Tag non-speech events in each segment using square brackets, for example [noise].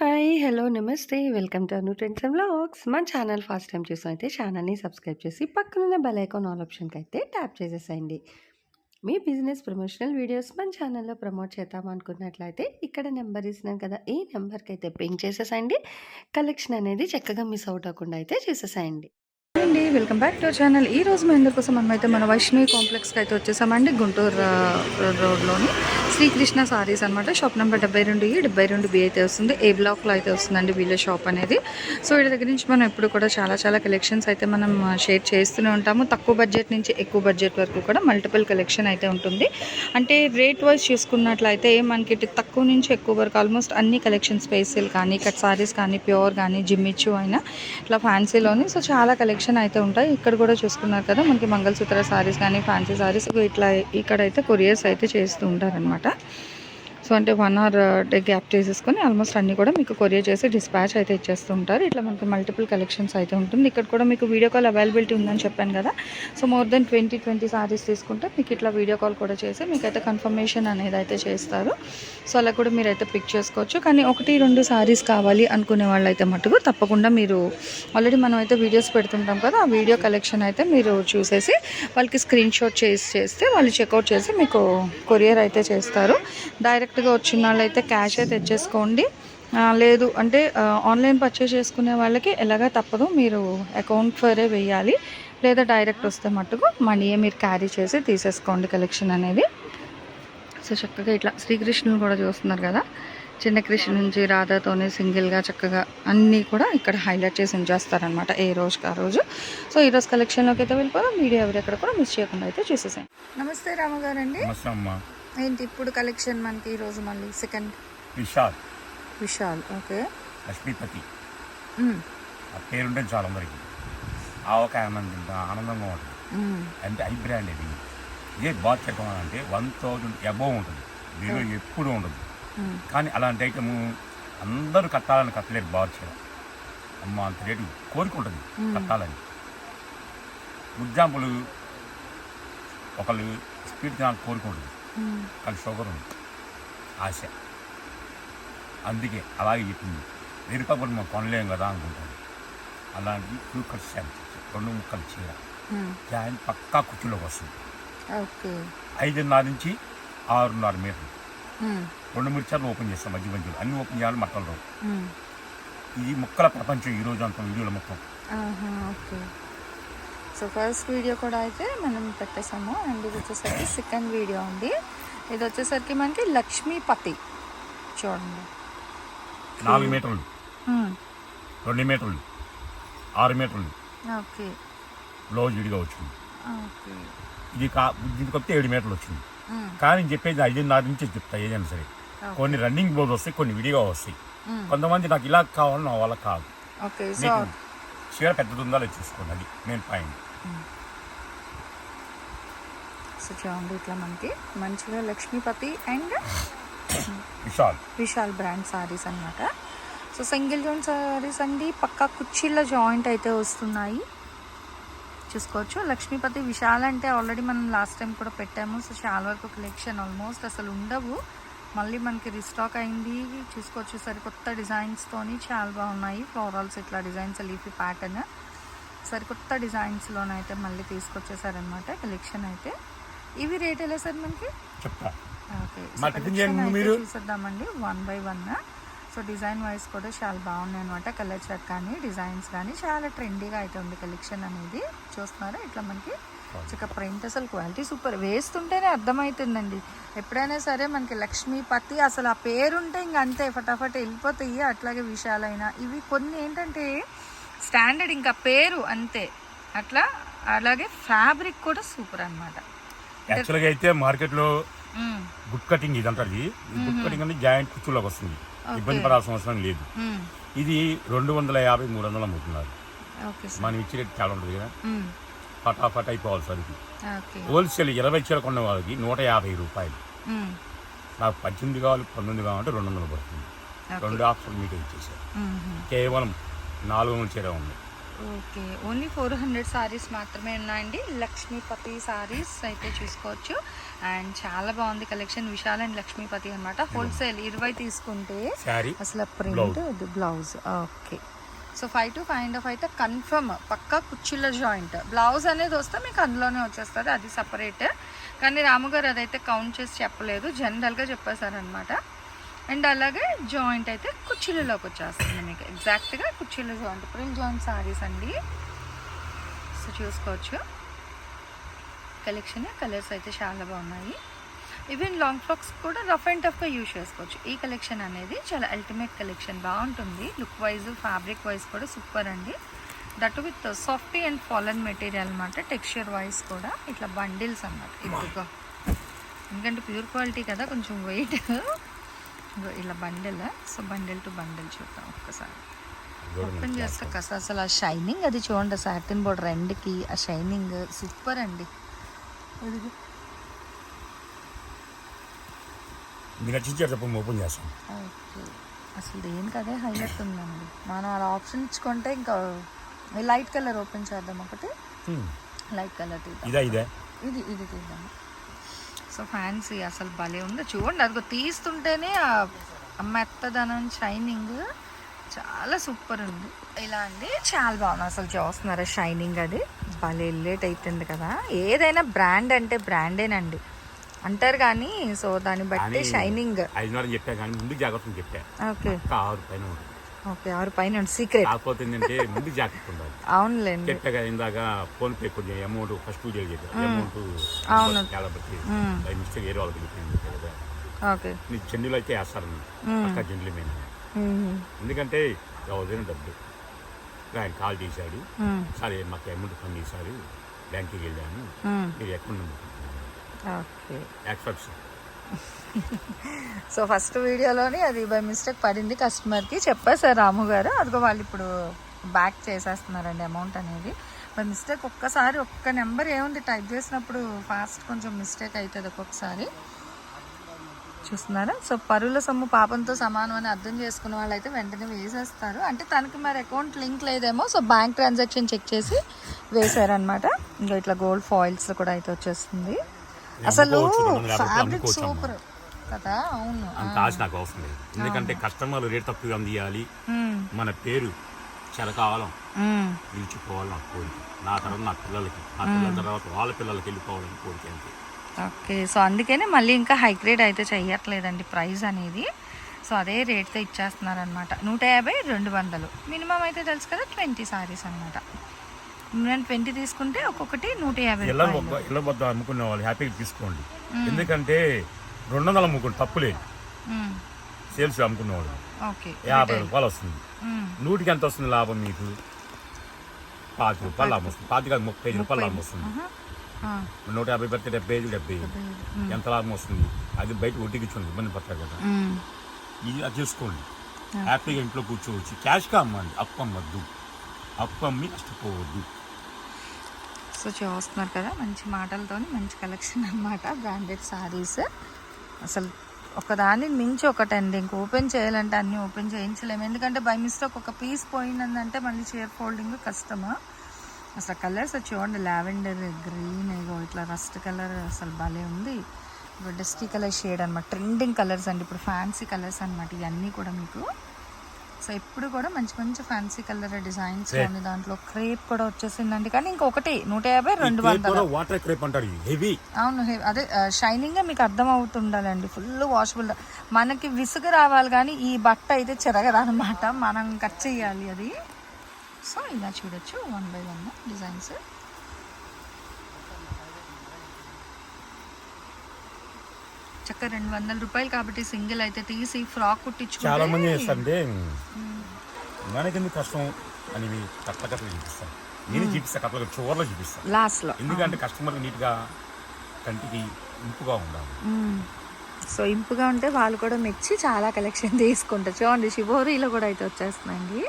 Hi! Hello! నమస్తే. Welcome to Anu trends and vlogs. మన channel first time చూసాం అయితే ఛానల్‌ని సబ్స్క్రైబ్ చేసి పక్కనున్న బెల్ ఐకాన్ ఆల్ ఆప్షన్‌కైతే ట్యాప్ చేసేసేయండి. మీ బిజినెస్ ప్రమోషనల్ వీడియోస్ మన ఛానల్‌లో ప్రమోట్ చేద్దాం అనుకున్నట్లయితే ఇక్కడ నెంబర్ ఇస్తున్నాను కదా! ఈ నెంబర్కి అయితే పింక్ చేసేసేయండి. కలెక్షన్ అనేది చక్కగా మిస్ అవుట్ అవ్వకుండా అయితే చేసేసేయండి అండి వెల్కమ్ బ్యాక్ టు ఛానల్ ఈ రోజు మీ కోసం మనమైతే మన వైష్ణవి కాంప్లెక్స్కి అయితే వచ్చేసామండి గుంటూరు రోడ్లోని శ్రీకృష్ణ సారీస్ అనమాట షాప్ నెంబర్ డెబ్బై రెండు ఈ డెబ్బై రెండు బి అయితే వస్తుంది. ఏ బ్లాక్లో అయితే వస్తుందండి వీళ్ళ షాప్ అనేది. సో వీళ్ళ దగ్గర నుంచి మనం ఎప్పుడు కూడా చాలా చాలా కలెక్షన్స్ అయితే మనం షేర్ చేస్తూనే ఉంటాము. తక్కువ బడ్జెట్ నుంచి ఎక్కువ బడ్జెట్ వరకు కూడా మల్టిపుల్ కలెక్షన్ అయితే ఉంటుంది. అంటే రేట్ వైజ్ చూసుకున్నట్లయితే మనకి తక్కువ నుంచి ఎక్కువ వరకు ఆల్మోస్ట్ అన్ని కలెక్షన్స్ స్పేసిల్ కానీ కట్ సారీస్ కానీ ప్యూర్ కానీ జిమ్మిచ్చు అయినా ఇట్లా ఫ్యాన్సీలోని. సో చాలా కలెక్షన్ అయితే ఉంటాయి. ఇక్కడ కూడా చూసుకున్నారు కదా మనకి మంగళసూత్ర సారీస్ కానీ ఫ్యాన్సీ సారీస్ ఇట్లా ఇక్కడైతే కొరియర్స్ అయితే చేస్తూ ఉంటారనమాట yeah సో అంటే వన్ అవర్ డే గ్యాప్ చేసేసుకొని ఆల్మోస్ట్ అన్నీ కూడా మీకు కొరియర్ చేసి డిస్పాచ్ అయితే ఇచ్చేస్తూ ఉంటారు ఇట్లా మనకి మల్టిపుల్ కలెక్షన్స్ అయితే ఉంటుంది. ఇక్కడ కూడా మీకు వీడియో కాల్ అవైలబిలిటీ ఉందని చెప్పాను కదా. So more than twenty twenty sarees తీసుకుంటే మీకు ఇట్లా వీడియో కాల్ కూడా చేసి మీకైతే కన్ఫర్మేషన్ అనేది అయితే చేస్తారు. సో అలా కూడా మీరు అయితే పిక్ చేసుకోవచ్చు. కానీ ఒకటి రెండు సారీస్ కావాలి అనుకునే వాళ్ళు అయితే మటుకు తప్పకుండా మీరు ఆల్రెడీ మనం అయితే వీడియోస్ పెడుతుంటాం కదా ఆ వీడియో కలెక్షన్ అయితే మీరు చూసేసి వాళ్ళకి స్క్రీన్ షాట్ చేసి చేస్తే వాళ్ళు చెక్అవుట్ చేసి మీకు కొరియర్ అయితే చేస్తారు. డైరెక్ట్ డైరెక్ట్గా వచ్చిన వాళ్ళు అయితే క్యాష్ అయితే తెచ్చేసుకోండి లేదు అంటే ఆన్లైన్ పర్చేస్ చేసుకునే వాళ్ళకి ఎలాగా తప్పదు. మీరు అకౌంట్ ఫరే వేయాలి. లేదా డైరెక్ట్ వస్తే మట్టుకు మనీయే మీరు క్యారీ చేసి తీసేసుకోండి కలెక్షన్ అనేది. సో చక్కగా ఇట్లా శ్రీకృష్ణుని కూడా చూస్తున్నారు కదా. చిన్న కృష్ణ నుంచి రాధాతోనే సింగిల్గా చక్కగా అన్నీ కూడా ఇక్కడ హైలైట్ చేసి ఉంచేస్తారనమాట ఏ రోజుకి ఆ రోజు. సో ఈ రోజు కలెక్షన్లోకి అయితే వెళ్ళిపోదాం. వీడియో ఎవరు ఎక్కడ కూడా మిస్ చేయకుండా అయితే చూసేసాం నమస్తే రామగారు అండి నమస్తే అమ్మ. ఏంటి ఇప్పుడు కలెక్షన్ మనకి ఈరోజు మళ్ళీ? సెకండ్ విశాల్. విశాల్ ఓకే. లక్ష్మీపతి. ఆ పేరుంటే చాలా అందరికి. ఆవకాయ ఆనందం తింటా ఆనందంగా ఉంటుంది అంటే ఐ బ్రాండ్ ఇది. ఇదే బాత్ చట్టం అంటే వన్ థౌజండ్ అబోవ్ ఉంటుంది. దీనిలో ఎప్పుడు ఉండదు. కానీ అలాంటి ఐటమ్ అందరూ కట్టాలని కట్టలేరు బాత్ చీర అమ్మ అంత రేటు కోరిక ఉంటుంది కట్టాలని. ఎగ్జాంపుల్ ఒకళ్ళు స్పీడ్ తినాలని కోరిక ఉంటుంది. కానీ షుగర్ ఉంది ఆశ. అందుకే అలాగే చెప్పింది. వెయ్యి రూపాయలు కూడా మనం కొనలేం కదా అనుకుంటాను. అలాంటి టూ కట్స్ రెండు ముక్కలు చీర. జాయింట్ పక్కా కుర్చీలోకి వస్తుంది. ఐదున్నర నుంచి ఆరున్నర మీటర్లు. రెండు మిర్చాలు ఓపెన్ చేస్తాం మధ్య మధ్యలో. అన్ని ఓపెన్ చేయాలి మట్టలు ఈ ముక్కల ప్రపంచం ఈ రోజు అంతా వీడియోలో మొత్తం. సో ఫస్ట్ వీడియో కూడా అయితే మనం పెట్టేసాము. అండ్ ఇది వచ్చేసరికి సెకండ్ వీడియో అండి. ఇది వచ్చేసరికి మనకి లక్ష్మీపతి చూడండి. నాలుగు మీటర్లు. రెండు మీటర్లు. ఆరు మీటర్లు. ఓకే బ్లౌజ్ విడిగా వచ్చింది. ఓకే ఇది కా దీనికి వస్తే ఏడు మీటర్లు వచ్చింది. కానీ నేను చెప్పేది ఐదున్నర నుంచి చెప్తా ఏదైనా సరే. కొన్ని రన్నింగ్ బ్లౌజ్ వస్తాయి కొన్ని విడిగా వస్తాయి. కొంతమంది నాకు ఇలా కావాలి నా వాళ్ళకి కాదు. చీర పెద్దది ఉందా చూసుకోండి. అది మెయిన్ పాయింట్ సో చూడండి ఇట్లా మనకి మంచిగా లక్ష్మీపతి అండ్ విశాల్. విశాల్ బ్రాండ్ సారీస్ అన్నమాట. సో సింగిల్ జోన్ సారీస్ అండి. పక్కా కుర్చీల జాయింట్ అయితే వస్తున్నాయి. చూసుకోవచ్చు. లక్ష్మీపతి విశాల్ అంటే ఆల్రెడీ మనం లాస్ట్ టైం కూడా పెట్టాము. సో చాలా వరకు కలెక్షన్ ఆల్మోస్ట్ అసలు ఉండవు. మళ్ళీ మనకి రిస్టాక్ అయింది. చూసుకోవచ్చు. సరికొత్త డిజైన్స్తోని చాలా బాగున్నాయి. ఫ్లోరల్స్ ఇట్లా డిజైన్స్ లీఫీ ప్యాటర్న్ సరికొత్త డిజైన్స్లోనైతే మళ్ళీ తీసుకొచ్చేసారనమాట కలెక్షన్ అయితే. ఇవి రేట్ ఎలా సార్ మనకి. చూసేద్దామండి one by one so design wise కూడా చాలా బాగున్నాయి అనమాట కలర్ చార్ట్ కానీ డిజైన్స్ కానీ. చాలా ట్రెండీగా అయితే ఉంది కలెక్షన్ అనేది. చూస్తున్నారా? ఇట్లా మనకి చక్క ప్రింట్ అసలు క్వాలిటీ సూపర్ వేస్తుంటేనే అర్థమవుతుందండి. ఎప్పుడైనా సరే మనకి లక్ష్మీపతి అసలు ఆ పేరుంటే ఇంక అంతే ఫటాఫట్ వెళ్ళిపోతాయి అట్లాగే విషయాలైనా ఇవి కొన్ని ఏంటంటే స్టాండర్డ్ ఇంకా పేరు అంతే. అట్లా అలాగే ఫ్యాబ్రిక్ కూడా సూపర్ అనమాట యాక్చువల్గా అయితే మార్కెట్లో గుడ్ కటింగ్ ఇది. అంటారు గుడ్ కటింగ్ అంటే జాయింట్ కుర్చీలోకి వస్తుంది. ఇబ్బంది పడాల్సిన అవసరం లేదు. ఇది రెండు వందల యాభై మూడు వందలు అమ్ముతున్నారు. మనం ఇచ్చే రేట్ చాలా ఉంటుంది కదా. ఫటాఫట్ అయిపోవాలి సరికి హోల్సేల్ ఇరవై చీర కొన్న వాళ్ళకి నూట యాభై రూపాయలు. నాకు పద్దెనిమిది కావాలి పంతొమ్మిది కావాలంటే రెండు వందలు పడుతుంది. రెండు ఆప్షన్ మీకు ఇచ్చేసారు. కేవలం నాలుగు వందల చీర ఉంది. Okay only four hundred sarees మాత్రమే ఉన్నాయండి. లక్ష్మీపతి సారీస్ అయితే చూసుకోవచ్చు. అండ్ చాలా బాగుంది కలెక్షన్. విశాల్ అండ్ లక్ష్మీపతి అనమాట హోల్సేల్ ఇరవై తీసుకుంటే అసలు print blouse. Okay. So five to five and half అయితే కన్ఫర్మ్. పక్కా కుర్చీల జాయింట్. బ్లౌజ్ అనేది వస్తే మీకు అందులోనే వచ్చేస్తుంది అది సపరేట్. కానీ రాముగారు అదైతే కౌంట్ చేసి చెప్పలేదు. జనరల్గా చెప్పేశారనమాట అండ్ అలాగే జాయింట్ అయితే కుర్చీలలోకి వచ్చేస్తుంది మీకు. ఎగ్జాక్ట్గా కుర్చీల జాయింట్ ప్రిల్ జాయింట్ సారీస్ అండి. సో చూసుకోవచ్చు. కలెక్షన్ కలర్స్ అయితే చాలా బాగున్నాయి. ఈవెన్ లాంగ్ ఫ్రాక్స్ కూడా రఫ్ అండ్ టఫ్గా యూజ్ చేసుకోవచ్చు. ఈ కలెక్షన్ అనేది చాలా అల్టిమేట్ కలెక్షన్ బాగుంటుంది లుక్ వైజ్ ఫ్యాబ్రిక్ వైజ్ కూడా సూపర్ అండి. That with softy and fallen material అనమాట టెక్స్చర్ వైజ్ కూడా ఇట్లా బండిల్స్ అన్నమాట. ఇదిగో. ఎందుకంటే ప్యూర్ క్వాలిటీ కదా కొంచెం వెయిట్ ఇలా bundle so bundle to bundle చూద్దాం ఒక్కసారి. ఓపెన్ చేస్తే కస అసలు ఆ షైనింగ్ అది చూడండి సాటిన్ బోర్డర్ రెండుకి ఆ షైనింగ్ సూపర్ అండి. ఓపెన్ చేస్తాం. ఓకే. అసలు దేనికి అదే హైలైట్ ఉందండి. మనం అలా ఆప్షన్ ఇచ్చుకుంటే ఇంకా లైట్ కలర్ ఓపెన్ చేద్దాం ఒకటి. లైట్ కలర్ తీద్దాం. ఇదా ఇదే? ఇది ఇది తీద్దాం. సో ఫ్యాన్సీ అసలు భలే ఉంది. చూడండి అదిగో తీస్తుంటేనే ఆ మెత్తదనం షైనింగ్ చాలా సూపర్ ఉంది. ఇలా అండి చాలా బాగుంది. అసలు చూస్తున్నారా షైనింగ్ అది? భలే ఎల్లేట్ అవుతుంది కదా. ఏదైనా బ్రాండ్ అంటే బ్రాండేనండి. అంటారు కానీ సో దాన్ని బట్టి షైనింగ్. చెప్పా కానీ ముందు జాగ్రత్తలు చెప్పా. ఓకే. ఇంకా ఆరు పైన ఓకే ఆరు పైన సీక్రెట్ కాకపోతే ఏంటంటే ముందు జాగ్రత్త ఉండాలి. అవునులేండి. చెప్పాగా ఇందాక ఫోన్ పే కొంచెం అమౌంట్ ఫస్ట్ చెప్పా అమౌంట్ అవును. చాలా బట్టి. బై మిస్టేక్ ఏదో వాళ్ళకి చెప్పింది కదా. ఓకే. నీ చెండులు అయితే వేస్తారు పక్క చెండులు మీద. ఎందుకంటే ఎవరిదైనా డబ్బు ఆయన కాల్ చేశాడు. సరే మాకు అమౌంట్ ఫండ్ చేశారు. బ్యాంక్కి వెళ్ళాను. మీరు account number okay. Accepts so first వీడియోలోని అది బై మిస్టేక్ పడింది కస్టమర్కి చెప్పారు సార్ రాము గారు. అదిగో వాళ్ళు ఇప్పుడు బ్యాక్ చేసేస్తున్నారండి అమౌంట్ అనేది. బై మిస్టేక్ ఒక్కసారి ఒక్క నెంబర్ ఏముంది? టైప్ చేసినప్పుడు ఫాస్ట్ కొంచెం మిస్టేక్ అవుతుంది ఒక్కొక్కసారి. చూస్తున్నారా? సో పరుల సొమ్ము పాపంతో సమానం అని అర్థం చేసుకున్న వాళ్ళు అయితే వెంటనే వేసేస్తారు. అంటే తనకి మరి అకౌంట్ లింక్ లేదేమో సో బ్యాంక్ ట్రాన్సాక్షన్ చెక్ చేసి వేశారనమాట ఇంకా ఇట్లా గోల్డ్ ఫాయిల్స్ కూడా అయితే వచ్చేస్తుంది. అసలు ఫ్యాబ్రిక్. సూపర్ కదా? అవును. అంత ఆశ నాకు అవసరం లేదు. ఎందుకంటే కస్టమర్లు రేట్ తక్కువగా అందియాలి. మన పేరు చిరకాలం మ్మ్. నిలిచిపోవాలి నా కోరిక. నా తర్వాత నా పిల్లలకి నా పిల్లల తర్వాత వాళ్ళ పిల్లలకి వెళ్ళిపోవాలని కోరిక అంతే. ఓకే. సో అందుకనే మళ్ళీ ఇంకా హై గ్రేడ్ అయితే చెయ్యట్లేదండి ప్రైస్ అనేది. సో అదే రేట్తో ఇచ్చేస్తున్నారనమాట నూట యాభై రెండు వందలు. మినిమం అయితే తెలుసు కదా ట్వంటీ సారీస్ అనమాట నేను ట్వంటీ తీసుకుంటే ఒక్కొక్కటి నూట యాభై ఇళ్ళ వద్ద అమ్ముకునే వాళ్ళు హ్యాపీగా తీసుకోండి. ఎందుకంటే రెండు వందలు అమ్ముకోండి తప్పులేదు. సేల్స్ అమ్ముకునేవాడు యాభై రూపాయలు వస్తుంది. నూటికి ఎంత వస్తుంది లాభం మీకు? పాతి రూపాయలు లాభం వస్తుంది. పాతి కాదు ముప్పై ఐదు రూపాయలు లాభం వస్తుంది. నూట యాభై పెడితే డెబ్బై ఐదు డెబ్బై ఎంత లాభం వస్తుంది? అది బయట వడ్డీకి ఇచ్చుకోండి ఇబ్బంది పడతారు కదా. ఇది అది చేసుకోండి. హ్యాపీగా ఇంట్లో కూర్చోవచ్చు. క్యాష్గా అమ్మండి. అప్పు అమ్మద్దు. అప్పు అమ్మి నష్టపోవద్దు. సో చూస్తున్నారు కదా మంచి మాటలతో మంచి కలెక్షన్ అన్నమాట బ్రాండెడ్ శారీస్ అసలు ఒకదాన్ని మించి ఒకటండి ఇంక ఓపెన్ చేయాలంటే అన్నీ ఓపెన్ చేయించలేము. ఎందుకంటే బై మిస్టేక్ ఒక పీస్ పోయిందంటే మళ్ళీ చైర్ ఫోల్డింగ్ కష్టము. అసలు కలర్స్ చూడండి లావెండర్ గ్రీన్ ఏగో ఇట్లా రస్ట్ కలర్ అసలు భలే ఉంది. ఇప్పుడు డస్టీ కలర్ షేడ్ అనమాట ట్రెండింగ్ కలర్స్ అండి ఇప్పుడు ఫ్యాన్సీ కలర్స్ అనమాట ఇవన్నీ కూడా మీకు. సో ఎప్పుడు కూడా మంచి మంచి ఫ్యాన్సీ కలర్ డిజైన్స్. ఉంది దాంట్లో క్రేప్ కూడా వచ్చేసిందండి. కానీ ఇంకొకటి నూట యాభై రెండు వందలు. వాటర్ క్రేప్ అంటారు. హెవీ అవును అదే షైనింగ్ మీకు అర్థం అవుతుండాలండి. ఫుల్ వాషబుల్ మనకి విసుగు రావాలి కానీ ఈ బట్ట అయితే చెరగదనమాట మనం కట్ చేయాలి అది. సో ఇలా చూడొచ్చు. వన్ బై వన్ డిజైన్స్ చక్క రెండు వందల రూపాయలు కాబట్టి సింగిల్ అయితే తీసి ఫ్రాక్ చాలా మంది చేస్తారంటే మనకెందుకు కష్టం అని కట్ల కట్టలు చూపిస్తాను నేను చూపిస్తా కట్ల చివర్లో చూపిస్తాను లాస్ట్లో ఎందుకంటే కస్టమర్ నీట్గా కంటికి ఇంపుగా ఉండాలి. సో ఇంపుగా ఉంటే వాళ్ళు కూడా మెచ్చి చాలా కలెక్షన్ తీసుకుంటారు. చూడండి శివోరిలో కూడా అయితే వచ్చేస్తున్నాయండి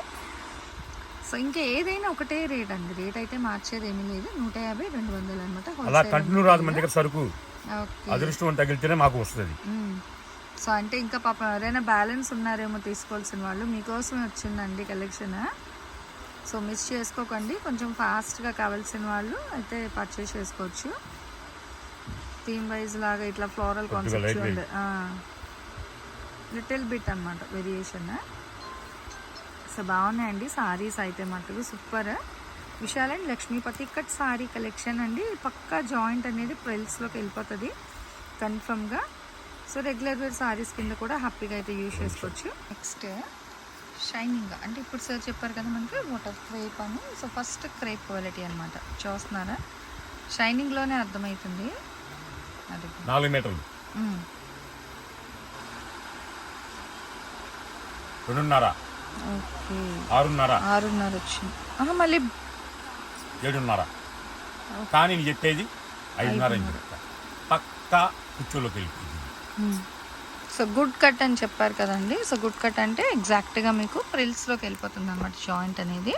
సో ఇంకా ఏదైనా ఒకటే రేట్ అండి. రేట్ అయితే మార్చేది ఏమీ లేదు. నూట యాభై రెండు వందలు అనమాట అలా కంటిన్యూ రాదు మన దగ్గర సరుకు. అదృష్టం తగిలితేనే మాకు వస్తుంది. సో అంటే ఇంకా పాప ఎవరైనా బ్యాలెన్స్ ఉన్నారేమో తీసుకోవాల్సిన వాళ్ళు మీకోసమే వచ్చిందండి కలెక్షన్. సో మిస్ చేసుకోకండి. కొంచెం ఫాస్ట్గా కావాల్సిన వాళ్ళు అయితే పర్చేస్ చేసుకోవచ్చు. థీమ్ వైజ్ లాగా ఇట్లా ఫ్లోరల్ కాన్సెప్ట్ లిటిల్ బిట్ అనమాట వేరియేషన్ సో బాగున్నాయండి. సారీస్ అయితే మటుకు super. Vishal and Lakshmipati cut saree collection అండి. పక్కా జాయింట్ అనేది ప్రిల్స్లోకి వెళ్ళిపోతుంది. కన్ఫర్మ్గా. సో రెగ్యులర్ వేర్ సారీస్ కింద కూడా హ్యాపీగా అయితే యూజ్ చేసుకోవచ్చు. Next shining. అంటే ఇప్పుడు సార్ చెప్పారు కదా మనకి వాటర్ క్రేప్ అని. సో ఫస్ట్ క్రేప్ క్వాలిటీ అనమాట చూస్తున్నారా? షైనింగ్లోనే అర్థమవుతుంది అది నాలుగు మీటర్లు. మ్మ్. రెండున్నర. ఓకే ఆరున్నర. ఆరున్నర వచ్చింది. మళ్ళీ ఏడున్నర. కానీ నేను చెప్పేది ఐదున్నర అని చెప్తా పక్కా కుర్చీలోకి వెళ్ళిపోయింది. సో గుడ్ కట్ అని చెప్పారు కదండి. సో గుడ్ కట్ అంటే ఎగ్జాక్ట్గా మీకు ప్రిల్స్లోకి వెళ్ళిపోతుంది అనమాట జాయింట్ అనేది.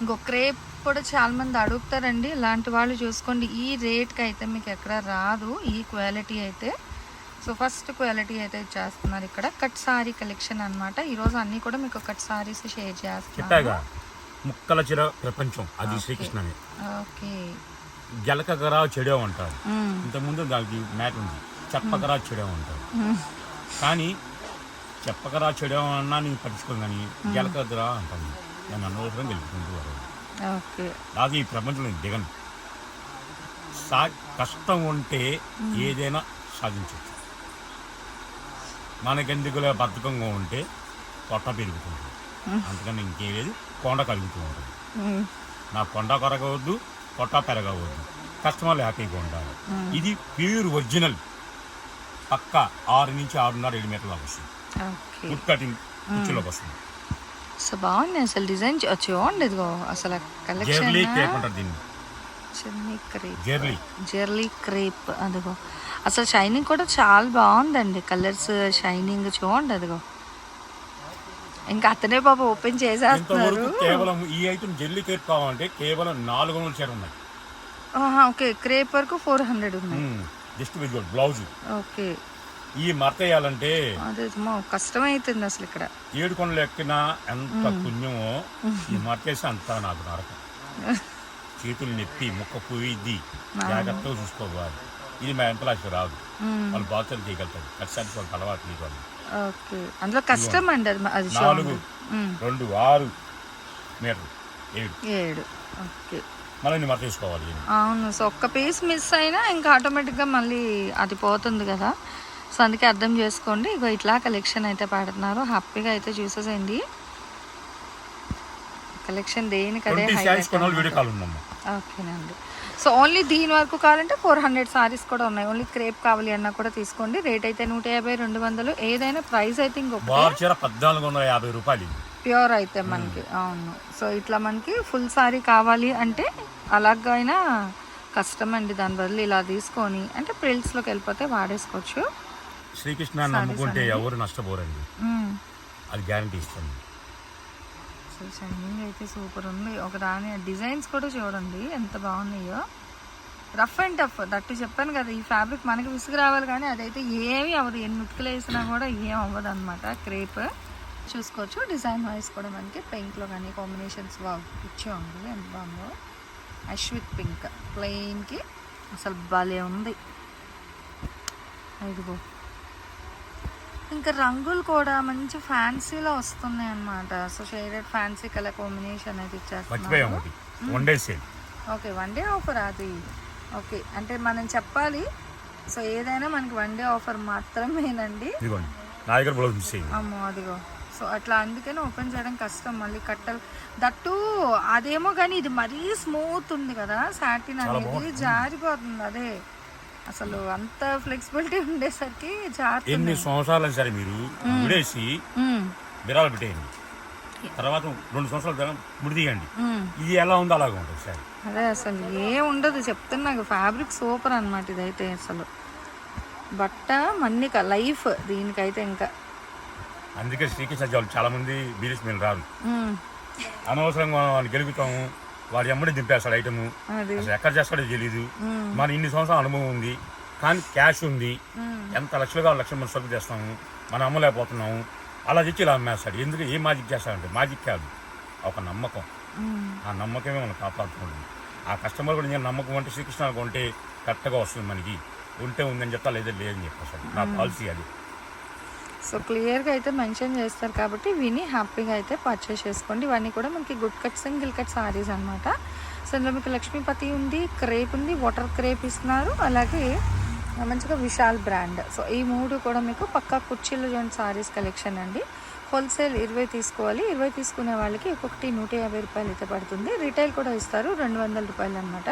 ఇంకో క్రేప్ కూడా చాలా మంది అడుగుతారండి. ఇలాంటి వాళ్ళు చూసుకోండి. ఈ రేట్కి అయితే మీకు ఎక్కడ రాదు. ఈ క్వాలిటీ అయితే సో ఫస్ట్ క్వాలిటీ అయితే చేస్తున్నారు ఇక్కడ. కట్ సారీ కలెక్షన్ అనమాట ఈరోజు అన్నీ కూడా మీకు కట్ సారీస్ షేర్ చేస్తున్నారు ముక్కల చిర ప్రపంచం అది శ్రీకృష్ణని ఓకే గెలకగరా చెడే అంటారు ఇంతకుముందు దానికి మ్యాట్ ఉంది. చెప్పకరా చెడే అంటారు కానీ చెప్పకరా చెడే అన్నా నేను పట్టించుకోను కానీ గెలకగరా అంటాను. నేను అనవసరం గెలుపుకుంటూ వరకు ఓకే అది ఈ ప్రపంచంలో దిగను. సా కష్టం ఉంటే ఏదైనా సాధించవచ్చు. మనకెందుకులే బద్ధకంగా ఉంటే పొట్ట పెరుగుతుంది. అందుకని ఇంకేది కొండ కలుగుతూ ఉంటుంది. నా కొండ కరగవద్దు పొట్ట పెరగవద్దు. కస్టమర్లు హ్యాపీగా ఉండాలి. ఇది ప్యూర్ ఒరిజినల్. పక్క ఆరు నుంచి ఆరున్నర ఏడు మీటర్ల వస్తుంది ఫుడ్ కటింగ్ కుర్చీలోకి వస్తుంది. సో బాగుంది అసలు డిజైన్ చూడండి ఇదిగో అసలు కలెక్షన్ దీన్ని. జెర్లీ క్రేప్ జెర్లీ జెర్లీ క్రేప్ అదిగో. అసలు షైనింగ్ కూడా చాలా బాగుందండి. కలర్స్ షైనింగ్ చూడండి అదిగో. ఇంకా అతనే పాప ఓపెన్ చేసేస్తున్నారు. కేవలం ఈ ఐటమ్ జెర్లీ కేక్ కావాలంటే కేవలం నాలుగు వందల చీర ఉన్నాయి. ఓకే. క్రేప్ వరకు ఫోర్ హండ్రెడ్ ఉన్నాయి. Just with blouse okay. ఈ మడత వేయాలంటే అవుతుంది అసలు ఇక్కడ. ఏడు కొండలు ఎక్కినా ఎంత పుణ్యమో ఈ మడతేసి అంత నాకు నరకం. [laughs] చేతులు నొప్పి ముక్క పోయిద్ది జాగ్రత్తగా చూసుకోవాలి. ఇది మా ఎంతలాసి రాదు. వాళ్ళు బాత్రూమ్ చేయగలుగుతారు. కష్టానికి వాళ్ళకి అలవాటు లేదు వాళ్ళు ఓకే. అందులో కష్టం అండి అది నాలుగు. రెండు ఆరు మీటర్లు ఏడు. ఏడు. ఓకే. మళ్ళీ మడత వేసుకోవాలి దీన్ని. అవును. సో ఒక్క పీస్ మిస్ అయినా ఇంకా ఆటోమేటిక్గా మళ్ళీ అది పోతుంది కదా. సో అందుకే అర్థం చేసుకోండి. ఇగో ఇట్లా కలెక్షన్ అయితే పెడుతున్నారు. హ్యాపీగా అయితే చూసేసేయండి. కలెక్షన్ దేనికి అదే ట్వంటీ శారీస్ కొన్న వీడియో కాల్ ఉందమ్మా. ఓకేనండి. సో ఓన్లీ దీని వరకు కావాలంటే ఫోర్ హండ్రెడ్ సారీస్ కూడా ఉన్నాయి. ఓన్లీ క్రేప్ కావాలి అన్నా కూడా తీసుకోండి. రేట్ అయితే నూట యాభై రెండు వందలు. ఏదైనా ప్రైస్ అయితే ఇంకొక పద్నాలుగు వందల యాభై రూపాయలు. ప్యూర్ అయితే మనకి. అవును. సో ఇట్లా మనకి ఫుల్ సారీ కావాలి అంటే అలాగైనా కష్టం అండి. దాని బదులు ఇలా తీసుకొని అంటే ప్రిల్స్లోకి వెళ్ళిపోతే వాడేసుకోవచ్చు. శ్రీకృష్ణ నమ్ముకుంటే ఎవరు నష్టపోరండి. మ్మ్. అది గ్యారంటీ ఇస్తుంది అసలు షైనింగ్ అయితే సూపర్ ఉంది. ఒక దాని డిజైన్స్ కూడా చూడండి ఎంత బాగున్నాయో. రఫ్ అండ్ టఫ్ దట్టు చెప్పాను కదా ఈ ఫ్యాబ్రిక్ మనకి విసుగు రావాలి కానీ అదైతే ఏమీ అవ్వదు. ఎన్ని ఉతుకులు వేసినా కూడా ఏం అవ్వదు అనమాట క్రేప్ చూసుకోవచ్చు. డిజైన్ వైజ్ కూడా మనకి పింక్లో కానీ కాంబినేషన్స్ బాగా ఇచ్చే ఉంటుంది ఎంత బాగుందో. అశ్విత్ పింక్. ప్లెయిన్కి అసలు భలే ఉంది. ఐదుగో ఇంకా రంగులు కూడా మంచి ఫ్యాన్సీలో వస్తున్నాయి అన్నమాట so shaded fancy colour combination ఇచ్చేస్తున్నారు. Day sale. Okay one day offer అది. ఓకే అంటే మనం చెప్పాలి. సో ఏదైనా మనకి వన్ డే ఆఫర్ మాత్రమేనండి. అమ్మో అదిగో. సో అట్లా అందుకని ఓపెన్ చేయడం కష్టం. మళ్ళీ కట్టలు దట్టు అదేమో కానీ ఇది మరీ స్మూత్ ఉంది కదా. సాటిన్ అనేది జారిపోతుంది అదే. అసలు అంత ఫ్లెక్సిబిలిటీ ఉండేసరికి ఎన్ని సంవత్సరాలు సరే మీరు విడేసి. బిరాలు పెట్టేయండి. తర్వాత రెండు సంవత్సరాల ముడి తీయండి. ఇది ఎలా ఉందో అలాగే ఉంటుంది సార్ అదే అసలు ఏం ఉండదు చెప్తున్నా ఫ్యాబ్రిక్ సూపర్ అనమాట ఇదైతే అసలు. బట్ట మన్నిక లైఫ్ దీనికైతే ఇంకా. అందుకే శ్రీకృష్ణ చాలా మంది బీరెస్ మీద రారు. మ్మ్. అనవసరంగా గెలుగుతాము వాడు ఎమ్మడి దింపేస్తాడు ఐటము. అసలు ఎక్కడ చేస్తాడో తెలియదు. మన ఇన్ని సంవత్సరాల అనుభవం ఉంది. కానీ క్యాష్ ఉంది. ఎంత లక్షలు కావాలి లక్షలు మనం సరుకు చేస్తాము. మనం అమ్మలేకపోతున్నాము. అలా తెచ్చి ఇలా అమ్మేస్తాడు. ఎందుకు? ఏం మ్యాజిక్ చేస్తాడంటే మ్యాజిక్ కాదు. ఒక నమ్మకం. ఆ నమ్మకమే మనం కాపాడుతుంది. ఆ కస్టమర్ కూడా నేను నమ్మకం అంటే శ్రీకృష్ణ కొంటే కరెక్ట్గా వస్తుంది మనకి. ఉంటే ఉందని చెప్తా లేదా లేదని చెప్పేసి నా పాలసీ అది. సో క్లియర్గా అయితే మెన్షన్ చేస్తారు కాబట్టి విని హ్యాపీగా అయితే పర్చేస్ చేసుకోండి. ఇవన్నీ కూడా మనకి good cut single cut sarees అనమాట సో ఇందులో మీకు లక్ష్మీపతి ఉంది క్రేప్ ఉంది వాటర్ క్రేప్ ఇస్తున్నారు అలాగే మంచిగా విశాల్ బ్రాండ్ సో ఈ మూడు కూడా మీకు పక్కా కుర్చీలు జాయింట్ సారీస్ కలెక్షన్ అండి. హోల్సేల్ ఇరవై తీసుకోవాలి. ఇరవై తీసుకునే వాళ్ళకి ఒక్కొక్కటి నూట యాభై రూపాయలు అయితే పడుతుంది. రిటైల్ కూడా ఇస్తారు రెండు వందల రూపాయలు అనమాట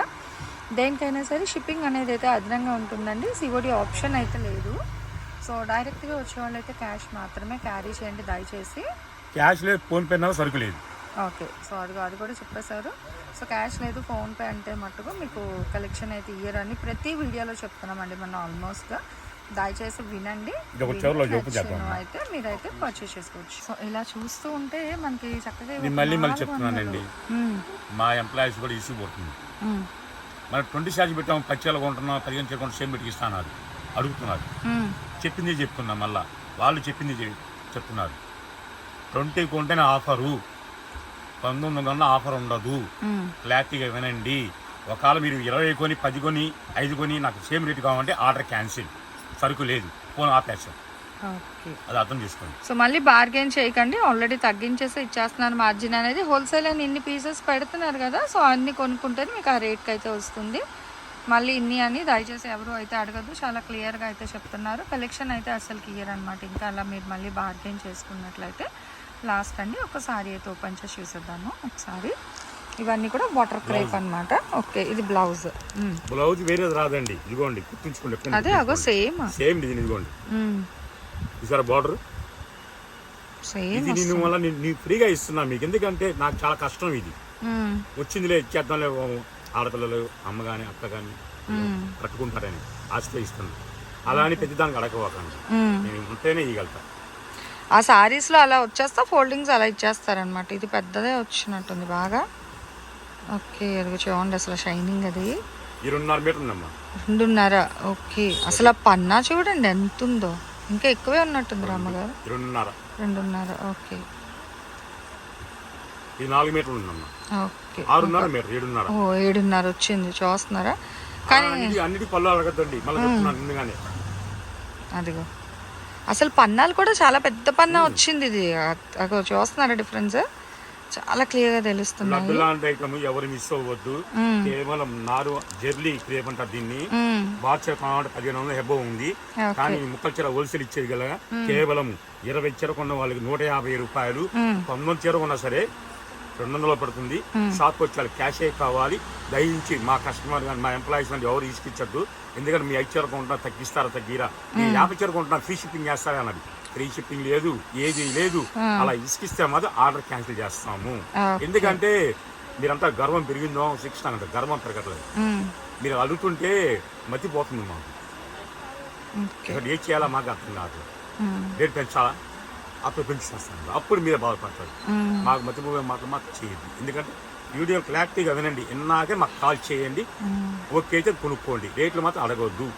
దేనికైనా సరే షిప్పింగ్ అనేది అయితే అదనంగా ఉంటుందండి. సిఓడి ఆప్షన్ అయితే లేదు. సో డైరెక్ట్గా వచ్చే వాళ్ళు అయితే క్యాష్ మాత్రమే క్యారీ చేయండి దయచేసి. క్యాష్ లేదు ఫోన్పే నా సరుకు లేదు. ఓకే. సో అది అది కూడా చెప్పేశారు. సో క్యాష్ లేదు ఫోన్పే అంటే మట్టుకు మీకు కలెక్షన్ అయితే ఇయ్యరని ప్రతి వీడియోలో చెప్తున్నామండి మనం ఆల్మోస్ట్గా. దయచేసి వినండి. అయితే మీరైతే పర్చేస్ చేసుకోవచ్చు. సో ఇలా చూస్తూ ఉంటే మనకి చక్కగా మళ్ళీ మళ్ళీ చెప్తున్నానండి. మా ఎంప్లాయీస్ కూడా ఇష్యూ పడుతుంది. మ్మ్. మన ట్వంటీ ఛార్జ్ పెట్టాము పచ్చేలు కొంటున్నాం పదిహేను చేయకుండా సేమ్ పెట్టి ఇస్తాన్నారు అడుగుతున్నారు. చెప్పింది చెప్తున్నా మళ్ళా. వాళ్ళు చెప్పింది చెప్తున్నారు. ట్వంటీ కొంటేనే ఆఫరు. పంతొమ్మిది వందల ఆఫర్ ఉండదు. క్లారిటీగా వినండి. ఒకవేళ మీరు ఇరవై కొని పది కొని ఐదు కొని నాకు సేమ్ రేట్ కావాలంటే ఆర్డర్ క్యాన్సిల్. సరుకు లేదు. ఫోన్ ఆపేస్తాం. ఓకే. అది అర్థం చేసుకోండి. సో మళ్ళీ బార్గెన్ చేయకండి. ఆల్రెడీ తగ్గించేసి ఇచ్చేస్తున్నారు మార్జిన్ అనేది. హోల్సేల్ అని ఇన్ని పీసెస్ పెడుతున్నారు కదా సో అన్ని కొనుక్కుంటే మీకు ఆ రేట్కి అయితే వస్తుంది. మళ్ళీ ఇన్ని అని దయచేసి ఎవరు అయితే అడగదు చాలా క్లియర్గా అయితే చెప్తున్నారు. కలెక్షన్ అయితే అసలు క్లియర్ అనమాట ఇంకా అలా మీరు మళ్ళీ బార్గెన్ చేసుకున్నట్లయితే లాస్ట్ అండి. ఒకసారి అయితే ఓపెన్ చేసి చూసేద్దాము. ఒకసారి. ఇవన్నీ కూడా వాటర్ క్రేప్ అన్నమాట. ఓకే ఇది బ్లౌజ్. బ్లౌజ్ వేరేది రాదండి. ఇదిగోండి గుర్తుంచుకోండి అదే అగో సేమ్. సేమ్ డిజైన్ ఇదిగోండి. చూసారా బార్డర్? సేమ్ ఇది నేను వల్ల నేను ఫ్రీగా ఇస్తున్నా మీకు. ఎందుకంటే నాకు చాలా కష్టం ఇది. వచ్చిందిలే ఇచ్చేద్దాంలే ఆడపిల్లలు అమ్మ కానీ అక్క కానీ కట్టుకుంటారని ఆశతో ఇస్తున్నాను అలా అని పెద్దదానికి అడగవాకండి నేను ఉంటేనే ఇవ్వగలుగుతా ఆ సారీస్లో అలా వచ్చేస్తా ఫోల్డింగ్స్ అలా ఇచ్చేస్తారనమాట ఇది పెద్దదే వచ్చినట్టుంది బాగా. ఓకే అది చూడండి అసలు షైనింగ్ అది. రెండున్నర మీటర్ ఉందమ్మా. రెండున్నర ఓకే. అసలు ఆ పన్నా చూడండి ఎంత ఉందో ఇంకా ఎక్కువే ఉన్నట్టుంది రామ్మగారు రెండున్నర రెండున్నర ఓకే. ఇది నాలుగు మీటర్లు ఉందమ్మా. ఓకే. ఆరున్నర మీటర్ ఏడున్నర. ఓ ఏడున్నర వచ్చింది చూస్తున్నారా? కానీ అన్నిటి పళ్ళు అడగద్దండి మళ్ళీ చెప్తున్నాను ముందుగానే అదిగో. అసలు పన్నాలు కూడా చాలా పెద్ద పన్నా వచ్చింది ఇది. అగో చూస్తున్నారా డిఫరెన్స్? చాలా క్లియర్గా తెలుస్తున్నాయి. లడ్డు లాంటి ఐటమ్ ఎవరు మిస్ అవ్వద్దు. కేవలం నారు జెర్లీ క్రేప్ అంటారు దీన్ని. బాచ కావాలంటే పదిహేను వందల హెబ్బో ఉంది. కానీ ముక్కల చీర హోల్సేల్ ఇచ్చేది గల కేవలం ఇరవై చీర కొన్న వాళ్ళకి నూట యాభై రూపాయలు. మ్మ్. పంతొమ్మిది చీర కొన్నా సరే రెండు వందలు పడుతుంది షాప్కి వచ్చి వాళ్ళకి క్యాష్ కావాలి. దయించి మా కస్టమర్ కానీ మా ఎంప్లాయీస్ కానీ ఎవరు తీసుకొచ్చద్దు. ఎందుకంటే మీ ఐదు చీర కొంటున్నా తగ్గిస్తారా తగ్గిరా? మీ యాభై చీర కొంటున్నా ఫ్రీ షిప్పింగ్ చేస్తారా అన్నది. ఫ్రీ షిప్పింగ్ లేదు ఏది లేదు. అలా ఇసుకిస్తే మాత్రం ఆర్డర్ క్యాన్సిల్ చేస్తాము. ఎందుకంటే మీరంతా గర్వం పెరిగిందో శిక్షణ అంటే గర్వం పెరగట్లేదు. మీరు అడుగుతుంటే మతిపోతుంది మాకు. ఇక్కడ ఏం చేయాలా మాకు అర్థం కాదు. రేట్ పెంచాలా? అప్పుడు పెంచేస్తాను అప్పుడు మీరే బాధపడతారు. మాకు మతిపోయే మాత్రం మాకు చేయద్దు. ఎందుకంటే వీడియో క్లారిటీగా వినండి. ఇన్నాకే మాకు కాల్ చేయండి. ఓకే అయితే కొనుక్కోండి. రేట్లు మాత్రం అడగవద్దు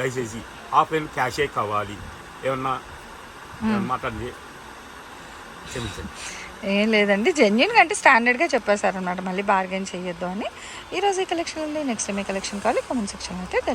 దయచేసి ఆఫ్లైన్ క్యాషే కావాలి. ఏమన్నా మాట్లాడి క్షమించండి. ఏం లేదండి. జెన్యున్గా అంటే స్టాండర్డ్గా చెప్పేశారు అనమాట మళ్ళీ బార్గెన్ చేయొద్దు అని. ఈరోజు ఈ కలెక్షన్ ఉంది. నెక్స్ట్ టైం ఏ కలెక్షన్ కావాలి కామెంట్ సెక్షన్ అయితే